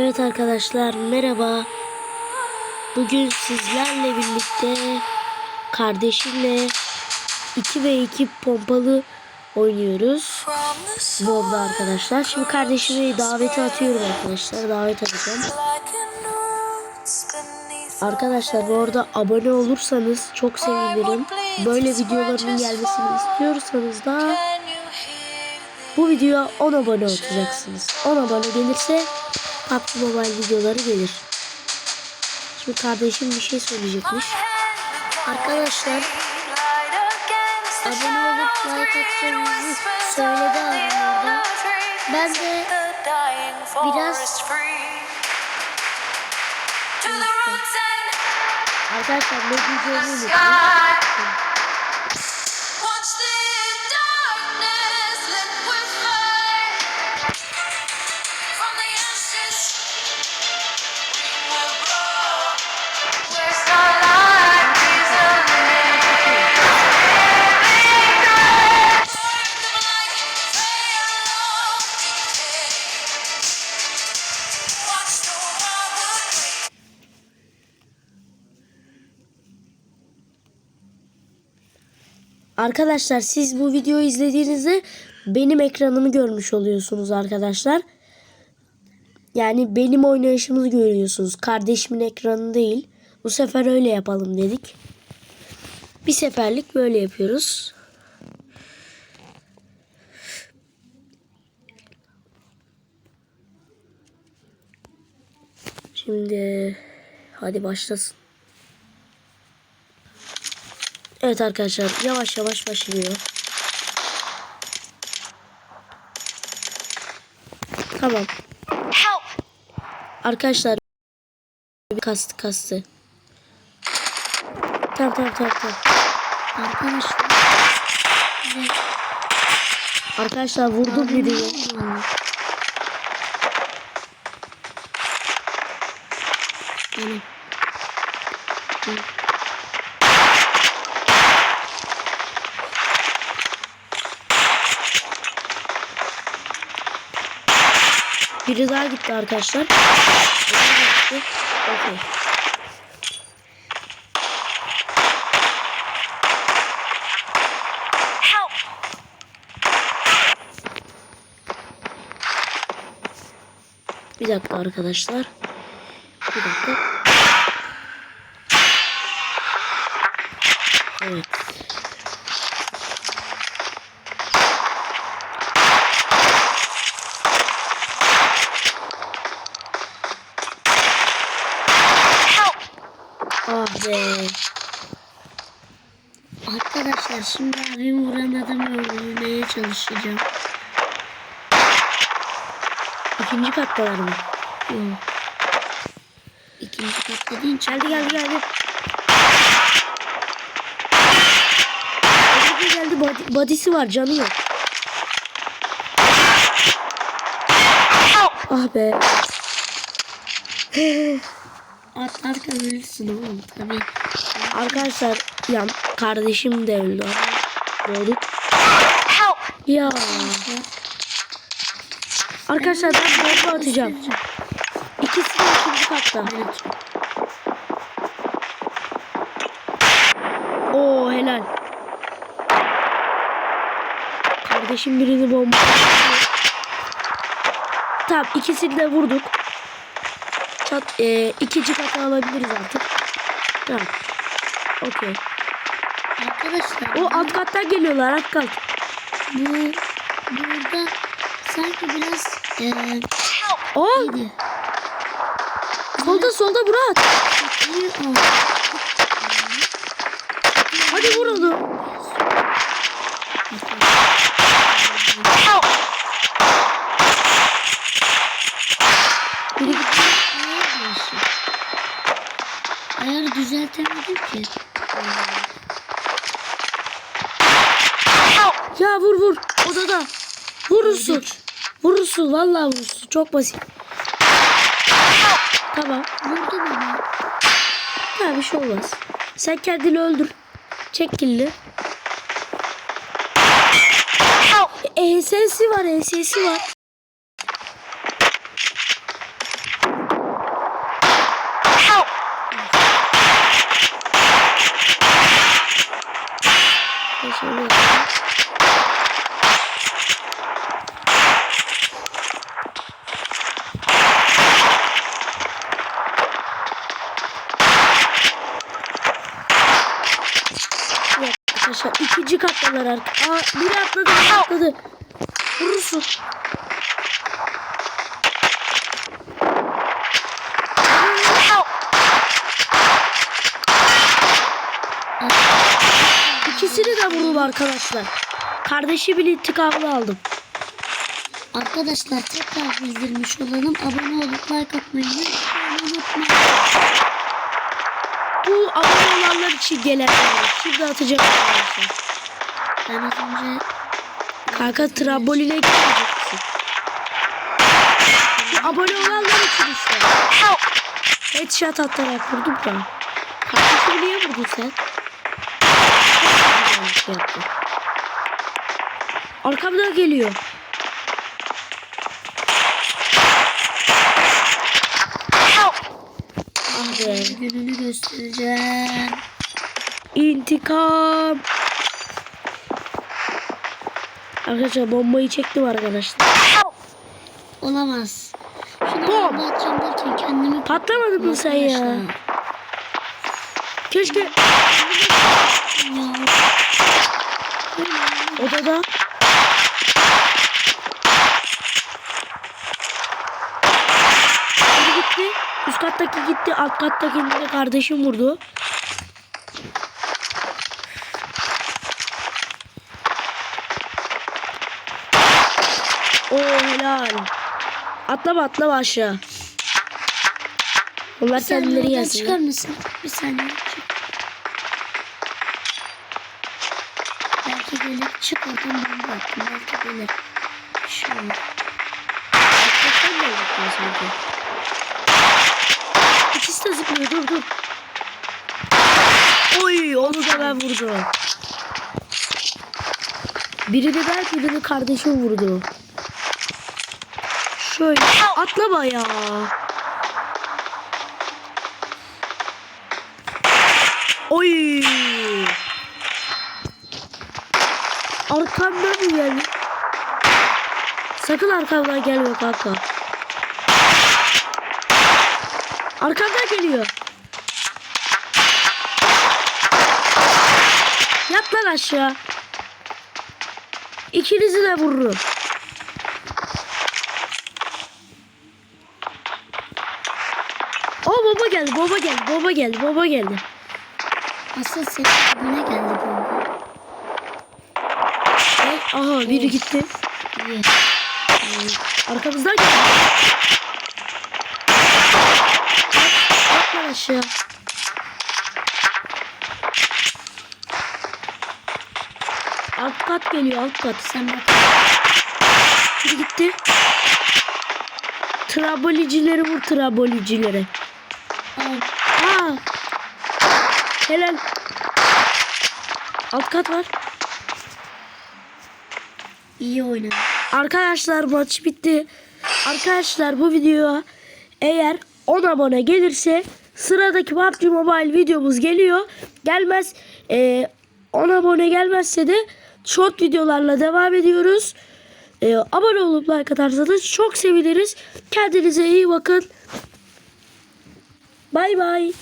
Evet arkadaşlar merhaba. Bugün sizlerle birlikte kardeşimle 2 ve 2 pompalı oynuyoruz. WoW'da arkadaşlar. Şimdi kardeşime daveti atıyorum arkadaşlar. Davet atacağım. Arkadaşlar bu arada abone olursanız çok sevinirim. Böyle videoların gelmesini istiyorsanız da bu videoya 10 abone olacaksınız. 10 abone gelirse PUBG Mobile videoları gelir. Şimdi kardeşim bir şey söyleyecekmiş. Arkadaşlar abone olup like atacağınızı söyledi abim orada. Ben de biraz arkadaşlar ne diyeceğimi unuttum. Arkadaşlar siz bu videoyu izlediğinizde benim ekranımı görmüş oluyorsunuz arkadaşlar. Yani benim oynayışımı görüyorsunuz. Kardeşimin ekranı değil. Bu sefer öyle yapalım dedik. Bir seferlik böyle yapıyoruz. Şimdi hadi başlasın. Evet arkadaşlar yavaş yavaş başlıyor. Tamam. Help! Arkadaşlar kastı kastı. Tamam tamam tamam tamam. Arkadaşlar. Arkadaşlar vurdum birini. Yani. Biri daha gitti arkadaşlar. Help! Bir dakika arkadaşlar. Bir dakika. Evet. Help! Ah be. Arkadaşlar şimdi abim vuran adamı öldürmeye çalışacağım. İkinci kattalar mı? Yok. İkinci katta değil. Geldi geldi geldi. Geldi geldi. Body, body'si var canı yok. Ah be. Atlarken ölürsün oğlum tabii. Arkadaşlar ya kardeşim de öldü. Help! Ya. Arkadaşlar ben bomba atacağım. İkisi de ikinci katta. Oo helal. Kardeşim birini bomba Tamam ikisini de vurduk. Çat, e, ikinci kata alabiliriz artık. Tamam. Okey. Arkadaşlar O alt kattan geliyorlar alt kat. bu burada sanki biraz eee Aa neydi? solda solda Murat. O. Hadi vur onu. Help! Biri gitti. Ayar değişik. Ayarı düzeltemedim ki. Ya vur vur. Odada. Vurursun. Vurursun. Vallahi vurursun. Çok basit. Tamam. Vurdu beni. Ha bir şey olmaz. Sen kendini öldür. Çek. Help! ESS'i var ESS'i var. Atladılar arka. Aa biri atladı biri atladı. Vurursun. İkisini de vurdum arkadaşlar. Kardeşimin intikamını aldım. Arkadaşlar tekrar bildirmiş olalım. Abone olup like atmayı unutmayın. Bu abone olanlar için gelen Şimdi atacağım arkadaşlar. Ben az önce Kanka tramboline gitmeyecek misin? Bu abone olanlar için işte. Headshot atarak vurdum da. Kardeşimi niye vurdun sen? Şey yaptın. Arkamdan geliyor. Ah be. gününü göstereceğim. İntikam. Arkadaşlar bombayı çektim arkadaşlar. Olamaz. Şuna Bom. bomba atacağım derken kendimi Patlamadın mı sen ya? Keşke Ya. odada Biri gitti. Üst kattaki gitti. Alt kattakini de kardeşim vurdu. Oo helal. Atlama atlama aşağı. Onlar saniye kendileri yesin. çıkar mısın? Bir saniye. Belki gelir. Çık oradan bomba attım. Belki gelir. Şöyle. Hakikaten mi zıplıyor sanki? İkisi de zıplıyor dur dur. Oy onu da ben vurdum. Birini ben birini kardeşim vurdu. Şöyle atlama ya. Oy. Arkamdan geldi? Sakın arkamdan gelme kanka. Arkamdan geliyor. Yat lan aşağı. İkinizi de vururum. Baba geldi, baba geldi, baba geldi, baba geldi. Asıl senin önüne geldi bomba. Ay, aha biri gitti. İyi. Arkamızdan geldi. Lan aşağı. Alt kat geliyor, alt kat. Sen bak. Biri gitti. Trabolicileri vur trabolicileri. Aa. Helal. Alt kat var. İyi oynadın. Arkadaşlar maç bitti. Arkadaşlar bu videoya eğer 10 abone gelirse sıradaki PUBG Mobile videomuz geliyor. Gelmez e, 10 abone gelmezse de short videolarla devam ediyoruz. E, abone olup like atarsanız çok seviniriz. Kendinize iyi bakın. Bye bye.